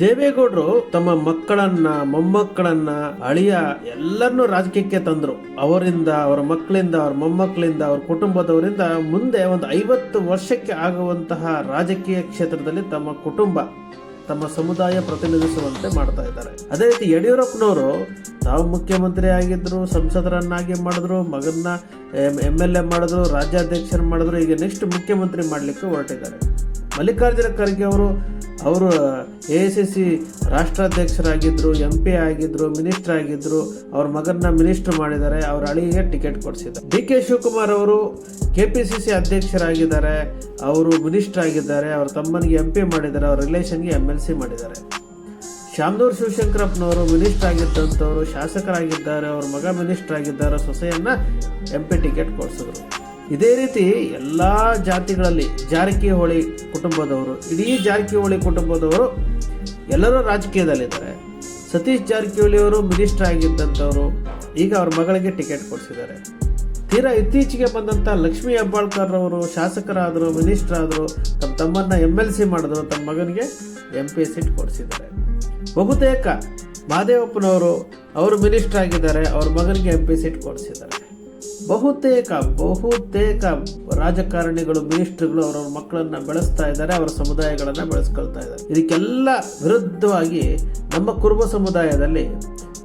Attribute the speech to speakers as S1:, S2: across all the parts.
S1: ದೇವೇಗೌಡರು ತಮ್ಮ ಮಕ್ಕಳನ್ನ, ಮೊಮ್ಮಕ್ಕಳನ್ನ, ಅಳಿಯ ಎಲ್ಲರನ್ನೂ ರಾಜಕೀಯಕ್ಕೆ ತಂದರು. ಅವರಿಂದ, ಅವರ ಮಕ್ಕಳಿಂದ, ಅವ್ರ ಮೊಮ್ಮಕ್ಕಳಿಂದ, ಅವ್ರ ಕುಟುಂಬದವರಿಂದ ಮುಂದೆ ಒಂದು ಐವತ್ತು ವರ್ಷಕ್ಕೆ ಆಗುವಂತಹ ರಾಜಕೀಯ ಕ್ಷೇತ್ರದಲ್ಲಿ ತಮ್ಮ ಕುಟುಂಬ, ತಮ್ಮ ಸಮುದಾಯ ಪ್ರತಿನಿಧಿಸುವಂತೆ ಮಾಡ್ತಾ ಇದ್ದಾರೆ. ಅದೇ ರೀತಿ ಯಡಿಯೂರಪ್ಪನವರು ತಾವು ಮುಖ್ಯಮಂತ್ರಿ ಆಗಿದ್ರು, ಸಂಸದರನ್ನಾಗಿ ಮಾಡಿದ್ರು, ಮಗನ್ನ ಎಂ ಎಲ್ ಎ ಮಾಡಿದ್ರು ರಾಜ್ಯಾಧ್ಯಕ್ಷರು ಮಾಡಿದ್ರು, ಈಗ ನೆಕ್ಸ್ಟ್ ಮುಖ್ಯಮಂತ್ರಿ ಮಾಡಲಿಕ್ಕೆ ಹೊರಟಿದ್ದಾರೆ. ಮಲ್ಲಿಕಾರ್ಜುನ ಖರ್ಗೆ ಅವರು ಅವರು ಎ ಎಸ್ ಎಸ್ ಸಿ ರಾಷ್ಟ್ರಾಧ್ಯಕ್ಷರಾಗಿದ್ದರು ಎಂ ಪಿ ಆಗಿದ್ದರು ಮಿನಿಸ್ಟರ್ ಆಗಿದ್ದರು ಅವ್ರ ಮಗನ್ನ ಮಿನಿಸ್ಟರ್ ಮಾಡಿದ್ದಾರೆ, ಅವ್ರ ಅಳಿಗೆ ಟಿಕೆಟ್ ಕೊಡಿಸಿದ್ದಾರೆ. ಡಿ ಕೆ ಶಿವಕುಮಾರ್ ಅವರು ಕೆ ಪಿ ಸಿ ಸಿ ಅಧ್ಯಕ್ಷರಾಗಿದ್ದಾರೆ, ಅವರು ಮಿನಿಸ್ಟರ್ ಆಗಿದ್ದಾರೆ, ಅವ್ರ ತಮ್ಮನಿಗೆ ಎಂ ಪಿ ಮಾಡಿದ್ದಾರೆ, ಅವ್ರ ರಿಲೇಷನ್ಗೆ ಎಂ ಎಲ್ ಸಿ ಮಾಡಿದ್ದಾರೆ. ಶಾಮನೂರು ಶಿವಶಂಕರಪ್ಪನವರು ಮಿನಿಸ್ಟರ್ ಆಗಿದ್ದಂಥವರು, ಶಾಸಕರಾಗಿದ್ದಾರೆ, ಅವ್ರ ಮಗ ಮಿನಿಸ್ಟರ್ ಆಗಿದ್ದಾರೆ, ಸೊಸೆಯನ್ನು ಎಂ ಪಿ ಟಿಕೆಟ್ ಕೊಡಿಸಿದ್ರು. ಇದೇ ರೀತಿ ಎಲ್ಲ ಜಾತಿಗಳಲ್ಲಿ ಜಾರಕಿಹೊಳಿ ಕುಟುಂಬದವರು, ಇಡೀ ಜಾರಕಿಹೊಳಿ ಕುಟುಂಬದವರು ಎಲ್ಲರೂ ರಾಜಕೀಯದಲ್ಲಿದ್ದಾರೆ. ಸತೀಶ್ ಜಾರಕಿಹೊಳಿ ಅವರು ಮಿನಿಸ್ಟರ್ ಆಗಿದ್ದಂಥವರು ಈಗ ಅವ್ರ ಮಗಳಿಗೆ ಟಿಕೆಟ್ ಕೊಡಿಸಿದ್ದಾರೆ. ತೀರಾ ಇತ್ತೀಚೆಗೆ ಬಂದಂಥ ಲಕ್ಷ್ಮೀ ಹೆಬ್ಬಾಳ್ಕರ್ ಅವರು ಶಾಸಕರಾದರು, ಮಿನಿಸ್ಟರ್ ಆದರು, ತಮ್ಮ ತಮ್ಮನ್ನ ಎಂ ಎಲ್ ಸಿ ಮಾಡಿದ್ರು, ತಮ್ಮ ಮಗನಿಗೆ ಎಂ ಪಿ ಸೀಟ್ ಕೊಡಿಸಿದ್ದಾರೆ. ಬಹುತೇಕ ಮಹದೇವಪ್ಪನವರು, ಅವರು ಮಿನಿಸ್ಟರ್ ಆಗಿದ್ದಾರೆ, ಅವ್ರ ಮಗನಿಗೆ ಎಂ ಪಿ ಸೀಟ್ ಕೊಡಿಸಿದ್ದಾರೆ. ಬಹುತೇಕ ಬಹುತೇಕ ರಾಜಕಾರಣಿಗಳು, ಮಿನಿಸ್ಟ್ರುಗಳು ಅವರವ್ರ ಮಕ್ಕಳನ್ನ ಬೆಳೆಸ್ತಾ ಇದ್ದಾರೆ, ಅವರ ಸಮುದಾಯಗಳನ್ನ ಬೆಳೆಸ್ಕೊಳ್ತಾ ಇದ್ದಾರೆ. ಇದಕ್ಕೆಲ್ಲ ವಿರುದ್ಧವಾಗಿ ನಮ್ಮ ಕುರುಬ ಸಮುದಾಯದಲ್ಲಿ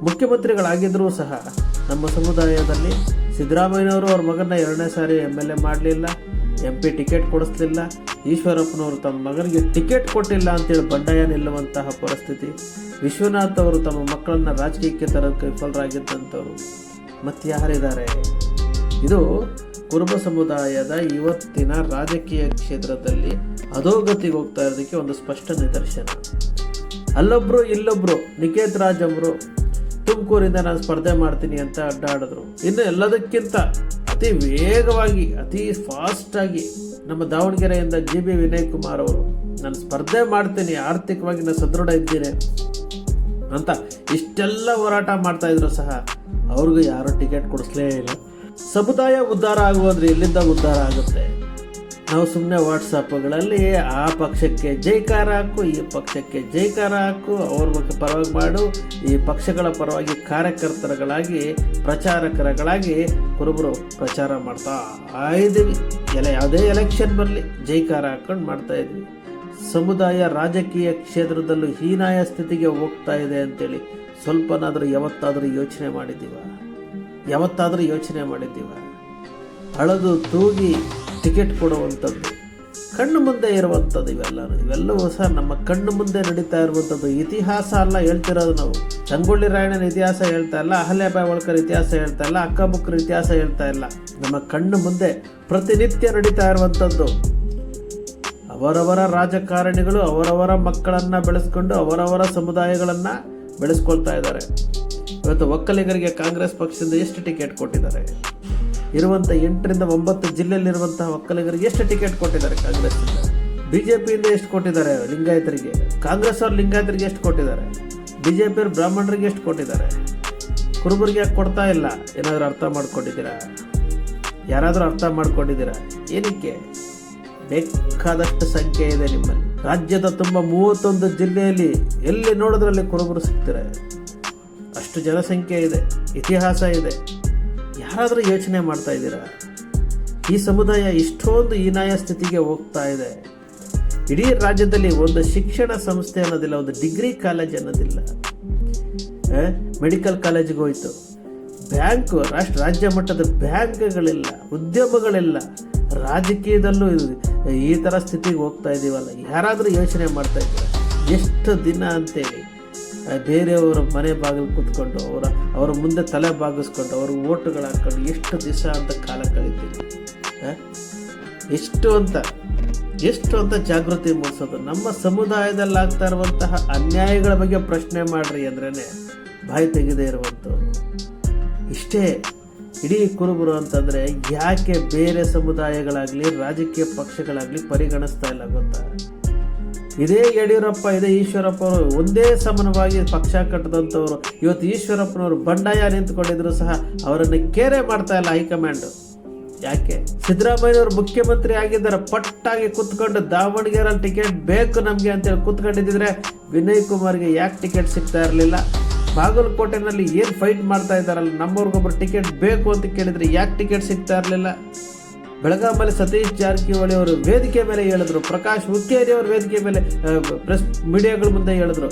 S1: ಮುಖ್ಯಮಂತ್ರಿಗಳಾಗಿದ್ದರೂ ಸಹ ನಮ್ಮ ಸಮುದಾಯದಲ್ಲಿ ಸಿದ್ದರಾಮಯ್ಯನವರು ಅವ್ರ ಮಗನ ಎರಡನೇ ಸಾರಿ ಎಂ ಎಲ್ ಎ ಮಾಡಲಿಲ್ಲ ಎಂ ಪಿ ಟಿಕೆಟ್ ಕೊಡಿಸ್ಲಿಲ್ಲ, ಈಶ್ವರಪ್ಪನವರು ತಮ್ಮ ಮಗನಿಗೆ ಟಿಕೆಟ್ ಕೊಟ್ಟಿಲ್ಲ ಅಂತೇಳಿ ಬಂಡಾಯ ನಿಲ್ಲುವಂತಹ ಪರಿಸ್ಥಿತಿ. ವಿಶ್ವನಾಥ್ ಅವರು ತಮ್ಮ ಮಕ್ಕಳನ್ನ ರಾಜಕೀಯಕ್ಕೆ ತರೋಕ್ಕೆ ವಿಫಲರಾಗಿದ್ದಂಥವ್ರು. ಮತ್ತೆ ಯಾರಿದ್ದಾರೆ ಇದು ಕುರುಬ ಸಮುದಾಯದ ಇವತ್ತಿನ ರಾಜಕೀಯ ಕ್ಷೇತ್ರದಲ್ಲಿ ಅಧೋಗತಿಗೆ ಹೋಗ್ತಾ ಇರೋದಕ್ಕೆ ಒಂದು ಸ್ಪಷ್ಟ ನಿದರ್ಶನ. ಅಲ್ಲೊಬ್ರು, ಇಲ್ಲೊಬ್ರು, ನಿಕೇತ್ ರಾಜ್ ಅವರು, ತುಮಕೂರಿಂದ ನಾನು ಸ್ಪರ್ಧೆ ಮಾಡ್ತೀನಿ ಅಂತ ಅಡ್ಡಾಡಿದ್ರು. ಇನ್ನು ಎಲ್ಲದಕ್ಕಿಂತ ಅತಿ ವೇಗವಾಗಿ, ಅತಿ ಫಾಸ್ಟಾಗಿ ನಮ್ಮ ದಾವಣಗೆರೆಯಿಂದ ಜಿ ಬಿ ವಿನಯ್ ಕುಮಾರ್ ಅವರು, ನಾನು ಸ್ಪರ್ಧೆ ಮಾಡ್ತೀನಿ, ಆರ್ಥಿಕವಾಗಿ ನಾನು ಸದೃಢ ಇದ್ದೀನಿ ಅಂತ ಇಷ್ಟೆಲ್ಲ ಹೋರಾಟ ಮಾಡ್ತಾಯಿದ್ರು ಸಹ. ಅವ್ರಿಗೂ ಯಾರು ಟಿಕೆಟ್ ಕೊಡಿಸ್ಲೇ ಇಲ್ಲ. ಸಮುದಾಯ ಉದ್ಧಾರ ಆಗುವಂದ್ರೆ ಎಲ್ಲಿಂದ ಉದ್ಧಾರ ಆಗುತ್ತೆ? ನಾವು ಸುಮ್ಮನೆ ವಾಟ್ಸಪ್ಗಳಲ್ಲಿ, ಆ ಪಕ್ಷಕ್ಕೆ ಜೈಕಾರ ಹಾಕು, ಈ ಪಕ್ಷಕ್ಕೆ ಜೈಕಾರ ಹಾಕು, ಅವ್ರ ಬಗ್ಗೆ ಪರವಾಗಿ ಮಾಡು, ಈ ಪಕ್ಷಗಳ ಪರವಾಗಿ ಕಾರ್ಯಕರ್ತರುಗಳಾಗಿ, ಪ್ರಚಾರಕರಗಳಾಗಿ ಕುರುಬರು ಪ್ರಚಾರ ಮಾಡ್ತಾ ಇದ್ದೀವಿ. ಎಲ್ಲ ಯಾವುದೇ ಎಲೆಕ್ಷನ್ ಬರಲಿ, ಜೈಕಾರ ಹಾಕೊಂಡು ಮಾಡ್ತಾ ಇದ್ವಿ ಸಮುದಾಯ ರಾಜಕೀಯ ಕ್ಷೇತ್ರದಲ್ಲೂ ಹೀನಾಯ ಸ್ಥಿತಿಗೆ ಹೋಗ್ತಾ ಇದೆ ಅಂತೇಳಿ ಸ್ವಲ್ಪನಾದರೂ ಯಾವತ್ತಾದರೂ ಯೋಚನೆ ಮಾಡಿದ್ದೀವ? ಯಾವತ್ತಾದರೂ ಯೋಚನೆ ಮಾಡಿದ್ದೀವ? ಅಳದು ತೂಗಿ ಟಿಕೆಟ್ ಕೊಡುವಂಥದ್ದು, ಕಣ್ಣು ಮುಂದೆ ಇರುವಂಥದ್ದು ಇವೆಲ್ಲನೂ. ಇವೆಲ್ಲವೂ ಸಹ ನಮ್ಮ ಕಣ್ಣು ಮುಂದೆ ನಡೀತಾ ಇರುವಂಥದ್ದು. ಇತಿಹಾಸ ಅಲ್ಲ ಹೇಳ್ತಿರೋದು ನಾವು. ಸಂಗೊಳ್ಳಿ ರಾಯಣ್ಣನ ಇತಿಹಾಸ ಹೇಳ್ತಾ ಇಲ್ಲ ಅಹಲ್ಯಾಬಾಯಿ ಹೋಳ್ಕರ್ ಇತಿಹಾಸ ಹೇಳ್ತಾ ಇಲ್ಲ, ಅಕ್ಕಬುಕ್ಕರ ಇತಿಹಾಸ ಹೇಳ್ತಾ ಇಲ್ಲ. ನಮ್ಮ ಕಣ್ಣು ಮುಂದೆ ಪ್ರತಿನಿತ್ಯ ನಡೀತಾ ಇರುವಂಥದ್ದು. ಅವರವರ ರಾಜಕಾರಣಿಗಳು ಅವರವರ ಮಕ್ಕಳನ್ನು ಬೆಳೆಸ್ಕೊಂಡು ಅವರವರ ಸಮುದಾಯಗಳನ್ನ ಬೆಳೆಸ್ಕೊಳ್ತಾ ಇದ್ದಾರೆ. ಇವತ್ತು ಒಕ್ಕಲಿಗರಿಗೆ ಕಾಂಗ್ರೆಸ್ ಪಕ್ಷದಿಂದ ಎಷ್ಟು ಟಿಕೆಟ್ ಕೊಟ್ಟಿದ್ದಾರೆ? ಇರುವಂಥ ಎಂಟರಿಂದ ಒಂಬತ್ತು ಜಿಲ್ಲೆಯಲ್ಲಿರುವಂತಹ ಒಕ್ಕಲಿಗರಿಗೆ ಎಷ್ಟು ಟಿಕೆಟ್ ಕೊಟ್ಟಿದ್ದಾರೆ ಕಾಂಗ್ರೆಸ್ನಿಂದ ಪಿಯಿಂದ ಎಷ್ಟು ಕೊಟ್ಟಿದ್ದಾರೆ ಲಿಂಗಾಯತರಿಗೆ? ಕಾಂಗ್ರೆಸ್ ಅವ್ರು ಲಿಂಗಾಯತರಿಗೆ ಎಷ್ಟು ಕೊಟ್ಟಿದ್ದಾರೆ? ಬಿಜೆಪಿ ಪಿಯವ್ರು ಬ್ರಾಹ್ಮಣರಿಗೆ ಎಷ್ಟು ಕೊಟ್ಟಿದ್ದಾರೆ? ಕುರುಬರಿಗೆ ಯಾಕೆ ಕೊಡ್ತಾ ಇಲ್ಲ? ಏನಾದರೂ ಅರ್ಥ ಮಾಡ್ಕೊಂಡಿದ್ದೀರಾ? ಯಾರಾದರೂ ಅರ್ಥ ಮಾಡ್ಕೊಂಡಿದ್ದೀರಾ? ಏನಕ್ಕೆ? ಬೇಕಾದಷ್ಟು ಸಂಖ್ಯೆ ಇದೆ ನಿಮ್ಮಲ್ಲಿ. ರಾಜ್ಯದ ತುಂಬ ಮೂವತ್ತೊಂದು ಜಿಲ್ಲೆಯಲ್ಲಿ ಎಲ್ಲಿ ನೋಡಿದ್ರಲ್ಲಿ ಕುರುಬರು ಸಿಗ್ತಾರೆ? ಅಷ್ಟು ಜನಸಂಖ್ಯೆ ಇದೆ, ಇತಿಹಾಸ ಇದೆ. ಯಾರಾದರೂ ಯೋಚನೆ ಮಾಡ್ತಾ ಇದ್ದೀರಾ? ಈ ಸಮುದಾಯ ಇಷ್ಟೊಂದು ಹೀನಾಯ ಸ್ಥಿತಿಗೆ ಹೋಗ್ತಾ ಇದೆ. ಇಡೀ ರಾಜ್ಯದಲ್ಲಿ ಒಂದು ಶಿಕ್ಷಣ ಸಂಸ್ಥೆ ಅನ್ನೋದಿಲ್ಲ, ಒಂದು ಡಿಗ್ರಿ ಕಾಲೇಜ್ ಅನ್ನೋದಿಲ್ಲ. ಮೆಡಿಕಲ್ ಕಾಲೇಜಿಗೆ ಹೋಯ್ತು. ಬ್ಯಾಂಕು, ರಾಷ್ಟ್ರ, ರಾಜ್ಯ ಮಟ್ಟದ ಬ್ಯಾಂಕ್ಗಳಿಲ್ಲ ಉದ್ಯಮಗಳಿಲ್ಲ ರಾಜಕೀಯದಲ್ಲೂ ಈ ಥರ ಸ್ಥಿತಿಗೆ ಹೋಗ್ತಾ ಇದ್ದೀವಲ್ಲ ಯಾರಾದರೂ ಯೋಚನೆ ಮಾಡ್ತಾ ಇದ್ದಾರೆ? ಎಷ್ಟು ದಿನ ಅಂತೇಳಿ. ಬೇರೆಯವರ ಮನೆ ಬಾಗಿಲು ಕೂತ್ಕೊಂಡು, ಅವರ ಅವರ ಮುಂದೆ ತಲೆ ಬಾಗಿಸ್ಕೊಂಡು, ಅವ್ರ ಓಟುಗಳು ಹಾಕೊಂಡು ಎಷ್ಟು ದಿವಸ ಅಂತ ಕಾಲ ಕಳಿತೀವಿ? ಎಷ್ಟು ಅಂತ ಎಷ್ಟು ಅಂತ ಜಾಗೃತಿ ಮೂಡಿಸೋದು? ನಮ್ಮ ಸಮುದಾಯದಲ್ಲಿ ಆಗ್ತಾ ಇರುವಂತಹ ಅನ್ಯಾಯಗಳ ಬಗ್ಗೆ ಪ್ರಶ್ನೆ ಮಾಡ್ರಿ ಅಂದ್ರೇ ಬಾಯಿ ತೆಗೆದೇ ಇರುವಂಥವ್ರು ಇಷ್ಟೇ, ಇಡೀ ಕುರುಬರು ಅಂತಂದ್ರೆ ಯಾಕೆ ಬೇರೆ ಸಮುದಾಯಗಳಾಗ್ಲಿ, ರಾಜಕೀಯ ಪಕ್ಷಗಳಾಗ್ಲಿ ಪರಿಗಣಿಸ್ತಾ ಇಲ್ಲ ಗೊತ್ತಾ? ಇದೇ ಯಡಿಯೂರಪ್ಪ, ಇದೇ ಈಶ್ವರಪ್ಪ ಅವರು ಒಂದೇ ಸಮನವಾಗಿ ಪಕ್ಷ ಕಟ್ಟದಂಥವ್ರು. ಇವತ್ತು ಈಶ್ವರಪ್ಪನವರು ಬಂಡಾಯ ನಿಂತ್ಕೊಂಡಿದ್ರು ಸಹ ಅವರನ್ನು ಕೇರೆ ಮಾಡ್ತಾ ಇಲ್ಲ ಹೈಕಮಾಂಡ್. ಯಾಕೆ? ಸಿದ್ದರಾಮಯ್ಯವರು ಮುಖ್ಯಮಂತ್ರಿ ಆಗಿದ್ದಾರೆ, ಪಟ್ಟಾಗಿ ಕುತ್ಕೊಂಡು ದಾವಣಗೆರೆ ಟಿಕೆಟ್ ಬೇಕು ನಮಗೆ ಅಂತೇಳಿ ಕುತ್ಕೊಂಡಿದ್ದಿದ್ರೆ ವಿನಯ್ ಕುಮಾರ್ಗೆ ಯಾಕೆ ಟಿಕೆಟ್ ಸಿಗ್ತಾ ಇರಲಿಲ್ಲ? ಬಾಗಲಕೋಟೆನಲ್ಲಿ ಏನು ಫೈಟ್ ಮಾಡ್ತಾ ಇದ್ದಾರಲ್ಲ, ನಮ್ಮವ್ರಿಗೊಬ್ರು ಟಿಕೆಟ್ ಬೇಕು ಅಂತ ಕೇಳಿದ್ರೆ ಯಾಕೆ ಟಿಕೆಟ್ ಸಿಗ್ತಾ ಇರಲಿಲ್ಲ? ಬೆಳಗಾಮಲ್ಲಿ ಸತೀಶ್ ಜಾರಕಿಹೊಳಿ ಅವರು ವೇದಿಕೆ ಮೇಲೆ ಹೇಳಿದ್ರು. ಪ್ರಕಾಶ್ ಹುಕ್ಕೇರಿ ಅವರು ವೇದಿಕೆ ಮೇಲೆ ಪ್ರೆಸ್ ಮೀಡಿಯಾಗಳ ಮುಂದೆ ಹೇಳಿದ್ರು.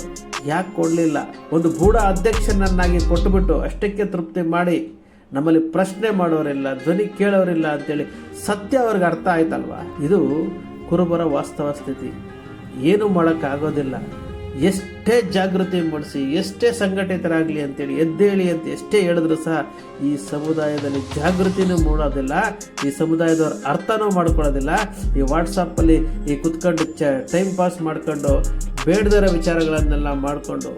S1: ಯಾಕೆ ಕೊಡಲಿಲ್ಲ? ಒಂದು ಗೂಢ ಅಧ್ಯಕ್ಷನನ್ನಾಗಿ ಕೊಟ್ಟುಬಿಟ್ಟು ಅಷ್ಟಕ್ಕೆ ತೃಪ್ತಿ ಮಾಡಿ ನಮ್ಮಲ್ಲಿ ಪ್ರಶ್ನೆ ಮಾಡೋರಿಲ್ಲ, ಧ್ವನಿ ಕೇಳೋರಿಲ್ಲ ಅಂತೇಳಿ ಸತ್ಯ ಅವ್ರಿಗೆ ಅರ್ಥ ಆಯ್ತಲ್ವಾ? ಇದು ಕುರುಬರ ವಾಸ್ತವ ಸ್ಥಿತಿ. ಏನು ಮಾಡೋಕ್ಕಾಗೋದಿಲ್ಲ. ಎಷ್ಟೇ ಜಾಗೃತಿ ಮೂಡಿಸಿ, ಎಷ್ಟೇ ಸಂಘಟಿತರಾಗಲಿ ಅಂತೇಳಿ ಎದ್ದೇಳಿ ಅಂತ ಎಷ್ಟೇ ಹೇಳಿದ್ರು ಸಹ ಈ ಸಮುದಾಯದಲ್ಲಿ ಜಾಗೃತಿನೂ ಮೂಡೋದಿಲ್ಲ, ಈ ಸಮುದಾಯದವ್ರ ಅರ್ಥನೂ ಮಾಡ್ಕೊಳ್ಳೋದಿಲ್ಲ. ಈ ವಾಟ್ಸಪ್ಪಲ್ಲಿ ಈ ಕುತ್ಕೊಂಡು ಟೈಮ್ ಪಾಸ್ ಮಾಡ್ಕೊಂಡು ಬೇಡದರ ವಿಚಾರಗಳನ್ನೆಲ್ಲ ಮಾಡಿಕೊಂಡು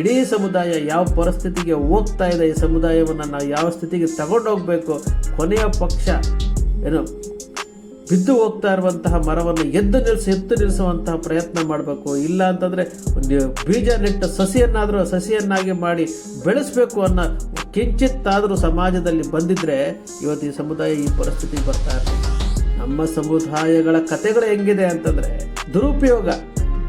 S1: ಇಡೀ ಸಮುದಾಯ ಯಾವ ಪರಿಸ್ಥಿತಿಗೆ ಹೋಗ್ತಾ ಇದೆ, ಈ ಸಮುದಾಯವನ್ನು ನಾವು ಯಾವ ಸ್ಥಿತಿಗೆ ತಗೊಂಡೋಗ್ಬೇಕು, ಕೊನೆಯ ಪಕ್ಷ ಏನು? ಬಿದ್ದು ಹೋಗ್ತಾ ಇರುವಂತಹ ಮರವನ್ನು ಎದ್ದು ನಿಲ್ಲಿಸಿ ಎತ್ತು ನಿಲ್ಲಿಸುವಂತಹ ಪ್ರಯತ್ನ ಮಾಡಬೇಕು. ಇಲ್ಲ ಅಂತಂದರೆ ಒಂದು ಬೀಜ ನೆಟ್ಟ ಸಸಿಯನ್ನಾದರೂ ಸಸಿಯನ್ನಾಗಿ ಮಾಡಿ ಬೆಳೆಸಬೇಕು ಅನ್ನೋ ಕಿಂಚಿತ್ತಾದರೂ ಸಮಾಜದಲ್ಲಿ ಬಂದಿದ್ದರೆ ಇವತ್ತು ಈ ಸಮುದಾಯ ಈ ಪರಿಸ್ಥಿತಿಗೆ ಬರ್ತಾ ನಮ್ಮ ಸಮುದಾಯಗಳ ಕತೆಗಳು ಹೆಂಗಿದೆ ಅಂತಂದರೆ ದುರುಪಯೋಗ.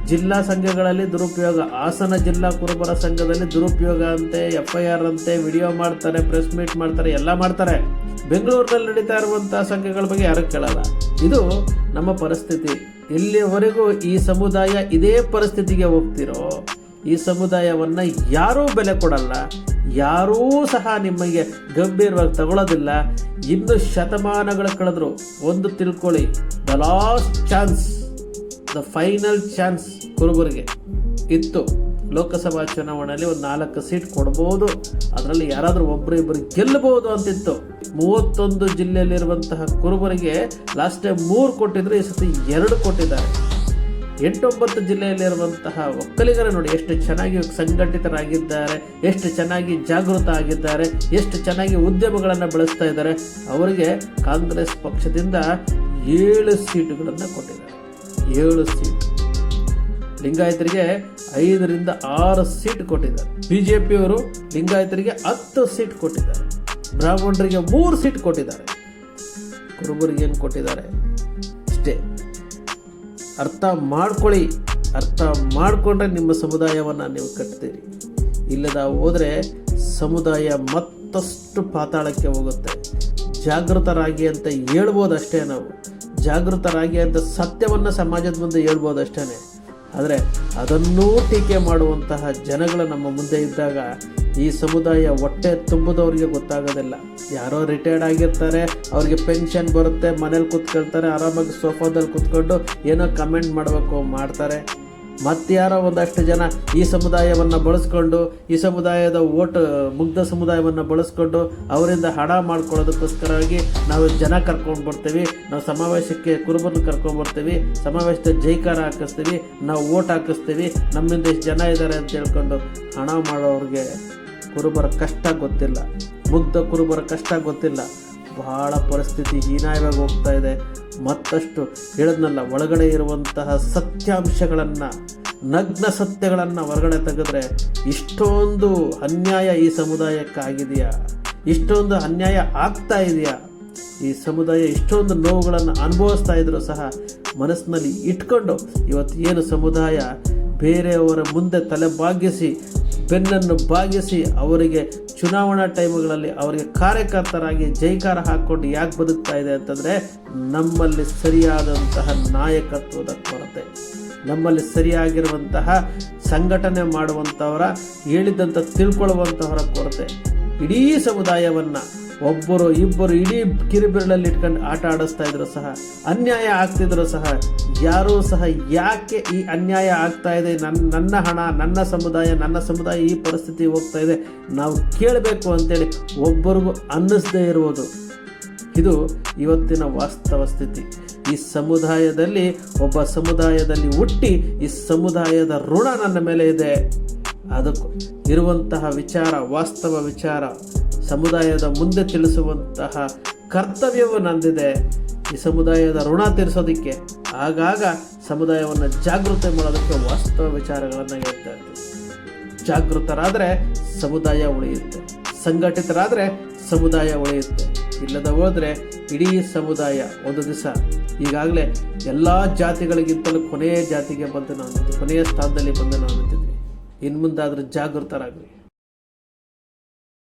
S1: ಜಿಲ್ಲಾ ಸಂಘಗಳಲ್ಲಿ ದುರುಪಯೋಗ. ಹಾಸನ ಜಿಲ್ಲಾ ಕುರುಬರ ಸಂಘದಲ್ಲಿ ದುರುಪಯೋಗ ಅಂತೆ ಎಫ್ ಐ ಆರ್ ಅಂತೆ, ವಿಡಿಯೋ ಮಾಡ್ತಾರೆ, ಪ್ರೆಸ್ ಮೀಟ್ ಮಾಡ್ತಾರೆ, ಎಲ್ಲ ಮಾಡ್ತಾರೆ. ಬೆಂಗಳೂರಿನಲ್ಲಿ ನಡೀತಾ ಇರುವಂತಹ ಸಂಘಗಳ ಬಗ್ಗೆ ಯಾರು ಕೇಳಲ್ಲ. ಇದು ನಮ್ಮ ಪರಿಸ್ಥಿತಿ. ಇಲ್ಲಿವರೆಗೂ ಈ ಸಮುದಾಯ ಇದೇ ಪರಿಸ್ಥಿತಿಗೆ ಹೋಗ್ತಿರೋ, ಈ ಸಮುದಾಯವನ್ನ ಯಾರೂ ಬೆಲೆ ಕೊಡಲ್ಲ, ಯಾರೂ ಸಹ ನಿಮಗೆ ಗಂಭೀರವಾಗಿ ತಗೊಳ್ಳೋದಿಲ್ಲ. ಇನ್ನು ಶತಮಾನಗಳು ಕಳೆದ್ರು, ಒಂದು ತಿಳ್ಕೊಳ್ಳಿ, the last chance. The final chance ಕುರುಬರಿಗೆ ಇತ್ತು. ಲೋಕಸಭಾ ಚುನಾವಣೆಯಲ್ಲಿ ಒಂದು ನಾಲ್ಕು ಸೀಟ್ ಕೊಡ್ಬೋದು. ಅದರಲ್ಲಿ ಯಾರಾದರೂ ಒಬ್ಬರು ಇಬ್ಬರು ಗೆಲ್ಲಬಹುದು ಅಂತಿತ್ತು. ಮೂವತ್ತೊಂದು ಜಿಲ್ಲೆಯಲ್ಲಿರುವಂತಹ ಕುರುಬರಿಗೆ ಲಾಸ್ಟ್ ಟೈಮ್ ಮೂರು ಕೊಟ್ಟಿದ್ರು, ಈ ಸತಿ ಎರಡು ಕೊಟ್ಟಿದ್ದಾರೆ. ಎಂಟೊಂಬತ್ತು ಜಿಲ್ಲೆಯಲ್ಲಿರುವಂತಹ ಒಕ್ಕಲಿಗರ ನೋಡಿ ಎಷ್ಟು ಚೆನ್ನಾಗಿ ಸಂಘಟಿತರಾಗಿದ್ದಾರೆ, ಎಷ್ಟು ಚೆನ್ನಾಗಿ ಜಾಗೃತ ಆಗಿದ್ದಾರೆ, ಎಷ್ಟು ಚೆನ್ನಾಗಿ ಉದ್ಯಮಗಳನ್ನು ಬೆಳೆಸ್ತಾ ಇದ್ದಾರೆ. ಅವರಿಗೆ ಕಾಂಗ್ರೆಸ್ ಪಕ್ಷದಿಂದ ಏಳು ಸೀಟುಗಳನ್ನು ಕೊಟ್ಟಿದ್ದಾರೆ. ಏಳು ಸೀಟ್ ಲಿಂಗಾಯತರಿಗೆ ಐದರಿಂದ ಆರು ಸೀಟ್ ಕೊಟ್ಟಿದ್ದಾರೆ. ಬಿಜೆಪಿಯವರು ಲಿಂಗಾಯತರಿಗೆ ಹತ್ತು ಸೀಟ್ ಕೊಟ್ಟಿದ್ದಾರೆ. ಬ್ರಾಹ್ಮಣರಿಗೆ ಮೂರು ಸೀಟ್ ಕೊಟ್ಟಿದ್ದಾರೆ. ಕುರುಬರಿಗೆ ಏನು ಕೊಟ್ಟಿದ್ದಾರೆ? ಅಷ್ಟೇ ಅರ್ಥ ಮಾಡ್ಕೊಳ್ಳಿ. ಅರ್ಥ ಮಾಡಿಕೊಂಡ್ರೆ ನಿಮ್ಮ ಸಮುದಾಯವನ್ನು ನೀವು ಕಟ್ತೀರಿ. ಇಲ್ಲದ ಹೋದರೆ ಸಮುದಾಯ ಮತ್ತಷ್ಟು ಪಾತಾಳಕ್ಕೆ ಹೋಗುತ್ತೆ. ಜಾಗೃತರಾಗಿ ಅಂತ ಹೇಳ್ಬೋದಷ್ಟೇ ನಾವು. ಜಾಗೃತರಾಗಿ ಅಂತ ಸತ್ಯವನ್ನು ಸಮಾಜದ ಮುಂದೆ ಹೇಳ್ಬೋದು ಅಷ್ಟೇ ಆದರೆ ಅದನ್ನೂ ಟೀಕೆ ಮಾಡುವಂತಹ ಜನಗಳು ನಮ್ಮ ಮುಂದೆ ಇದ್ದಾಗ ಈ ಸಮುದಾಯ ಹೊಟ್ಟೆ ತುಂಬಿದವ್ರಿಗೆ ಗೊತ್ತಾಗೋದಿಲ್ಲ. ಯಾರೋ ರಿಟೈರ್ಡ್ ಆಗಿರ್ತಾರೆ, ಅವ್ರಿಗೆ ಪೆನ್ಷನ್ ಬರುತ್ತೆ, ಮನೇಲಿ ಕೂತ್ಕೊಳ್ತಾರೆ, ಆರಾಮಾಗಿ ಸೋಫಾದಲ್ಲಿ ಕೂತ್ಕೊಂಡು ಏನೋ ಕಮೆಂಟ್ ಮಾಡಬೇಕು, ಮಾಡ್ತಾರೆ. ಮತ್ತಾರೋ ಒಂದಷ್ಟು ಜನ ಈ ಸಮುದಾಯವನ್ನು ಬಳಸ್ಕೊಂಡು, ಈ ಸಮುದಾಯದ ಓಟ್, ಮುಗ್ಧ ಸಮುದಾಯವನ್ನು ಬಳಸ್ಕೊಂಡು ಅವರಿಂದ ಹಣ ಮಾಡ್ಕೊಳ್ಳೋದಕ್ಕೋಸ್ಕರವಾಗಿ ನಾವು ಜನ ಕರ್ಕೊಂಡು ಬರ್ತೀವಿ. ನಾವು ಸಮಾವೇಶಕ್ಕೆ ಕುರುಬರನ್ನು ಕರ್ಕೊಂಡು ಬರ್ತೀವಿ. ಸಮಾವೇಶದ ಜೈಕಾರ ಹಾಕಿಸ್ತೀವಿ. ನಾವು ಓಟ್ ಹಾಕಿಸ್ತೀವಿ. ನಮ್ಮಿಂದ ಇಷ್ಟು ಜನ ಇದ್ದಾರೆ ಅಂತ ಹೇಳ್ಕೊಂಡು ಹಣ ಮಾಡೋರಿಗೆ ಕುರುಬರ ಕಷ್ಟ ಗೊತ್ತಿಲ್ಲ. ಮುಗ್ಧ ಕುರುಬರ ಕಷ್ಟ ಗೊತ್ತಿಲ್ಲ. ಬಹಳ ಪರಿಸ್ಥಿತಿ ಹೀನಾಯವಾಗಿ ಹೋಗ್ತಾ ಇದೆ. ಮತ್ತಷ್ಟು ಹೇಳಿದ್ನಲ್ಲ, ಒಳಗಡೆ ಇರುವಂತಹ ಸತ್ಯಾಂಶಗಳನ್ನು, ನಗ್ನ ಸತ್ಯಗಳನ್ನು ಹೊರಗಡೆ ತೆಗೆದ್ರೆ ಇಷ್ಟೊಂದು ಅನ್ಯಾಯ ಈ ಸಮುದಾಯಕ್ಕಾಗಿದೆಯಾ? ಇಷ್ಟೊಂದು ಅನ್ಯಾಯ ಆಗ್ತಾ ಇದೆಯಾ? ಈ ಸಮುದಾಯ ಇಷ್ಟೊಂದು ನೋವುಗಳನ್ನು ಅನುಭವಿಸ್ತಾ ಇದ್ದರೂ ಸಹ ಮನಸ್ಸಿನಲ್ಲಿ ಇಟ್ಕೊಂಡು ಇವತ್ತು ಏನು ಸಮುದಾಯ ಬೇರೆಯವರ ಮುಂದೆ ತಲೆ ಬಾಗಿಸಿ ಬೆನ್ನನ್ನು ಬಾಗಿಸಿ ಅವರಿಗೆ ಚುನಾವಣಾ ಟೈಮ್ಗಳಲ್ಲಿ ಅವರಿಗೆ ಕಾರ್ಯಕರ್ತರಾಗಿ ಜೈಕಾರ ಹಾಕ್ಕೊಂಡು ಯಾಕೆ ಬದುಕ್ತಾ ಇದೆ ಅಂತಂದರೆ ನಮ್ಮಲ್ಲಿ ಸರಿಯಾದಂತಹ ನಾಯಕತ್ವದ ಕೊರತೆ. ನಮ್ಮಲ್ಲಿ ಸರಿಯಾಗಿರುವಂತಹ ಸಂಘಟನೆ ಮಾಡುವಂಥವರ, ಹೇಳಿದಂಥ ತಿಳ್ಕೊಳ್ಳುವಂಥವರ ಕೊರತೆ. ಇಡೀ ಸಮುದಾಯವನ್ನು ಒಬ್ಬರು ಇಬ್ಬರು ಇಡೀ ಕಿರಿಬಿರಳಲ್ಲಿ ಇಟ್ಕೊಂಡು ಆಟ ಆಡಿಸ್ತಾ ಇದ್ರು ಸಹ, ಅನ್ಯಾಯ ಆಗ್ತಿದ್ರು ಸಹ, ಯಾರೂ ಸಹ ಯಾಕೆ ಈ ಅನ್ಯಾಯ ಆಗ್ತಾ ಇದೆ? ನನ್ನ ನನ್ನ ಹಣ, ನನ್ನ ಸಮುದಾಯ ನನ್ನ ಸಮುದಾಯ ಈ ಪರಿಸ್ಥಿತಿ ಹೋಗ್ತಾ ಇದೆ. ನಾವು ಕೇಳಬೇಕು ಅಂತೇಳಿ ಒಬ್ಬರಿಗೂ ಅನ್ನಿಸ್ದೇ ಇರುವುದು. ಇದು ಇವತ್ತಿನ ವಾಸ್ತವ ಸ್ಥಿತಿ. ಈ ಸಮುದಾಯದಲ್ಲಿ, ಒಬ್ಬ ಸಮುದಾಯದಲ್ಲಿ ಹುಟ್ಟಿ ಈ ಸಮುದಾಯದ ಋಣ ನನ್ನ ಮೇಲೆ ಇದೆ. ಅದಕ್ಕೂ ಇರುವಂತಹ ವಿಚಾರ, ವಾಸ್ತವ ವಿಚಾರ. ಸಮುದಾಯದ ಮುಂದೆ ತಿಳಿಸುವಂತಹ ಕರ್ತವ್ಯವು ನಂದಿದೆ. ಈ ಸಮುದಾಯದ ಋಣ ತೀರಿಸೋದಕ್ಕೆ ಆಗಾಗ ಸಮುದಾಯವನ್ನು ಜಾಗೃತಿ ಮಾಡೋದಕ್ಕೆ ವಾಸ್ತವ ವಿಚಾರಗಳನ್ನು ಹೇಳ್ತಾ ಇರ್ತೀವಿ ಜಾಗೃತರಾದರೆ ಸಮುದಾಯ ಉಳಿಯುತ್ತೆ. ಸಂಘಟಿತರಾದರೆ ಸಮುದಾಯ ಉಳಿಯುತ್ತೆ. ಇಲ್ಲದ ಹೋದರೆ ಇಡೀ ಸಮುದಾಯ ಒಂದು ದಿವಸ. ಈಗಾಗಲೇ ಎಲ್ಲ ಜಾತಿಗಳಿಗಿಂತಲೂ ಕೊನೆಯ ಜಾತಿಗೆ ಬಂದು ನಾವು ಕೊನೆಯ ಸ್ಥಾನದಲ್ಲಿ ಬಂದು ನಾವು ನಿಂತಿದ್ವಿ ಇನ್ನು ಮುಂದಾದರೂ ಜಾಗೃತರಾಗ್ರಿ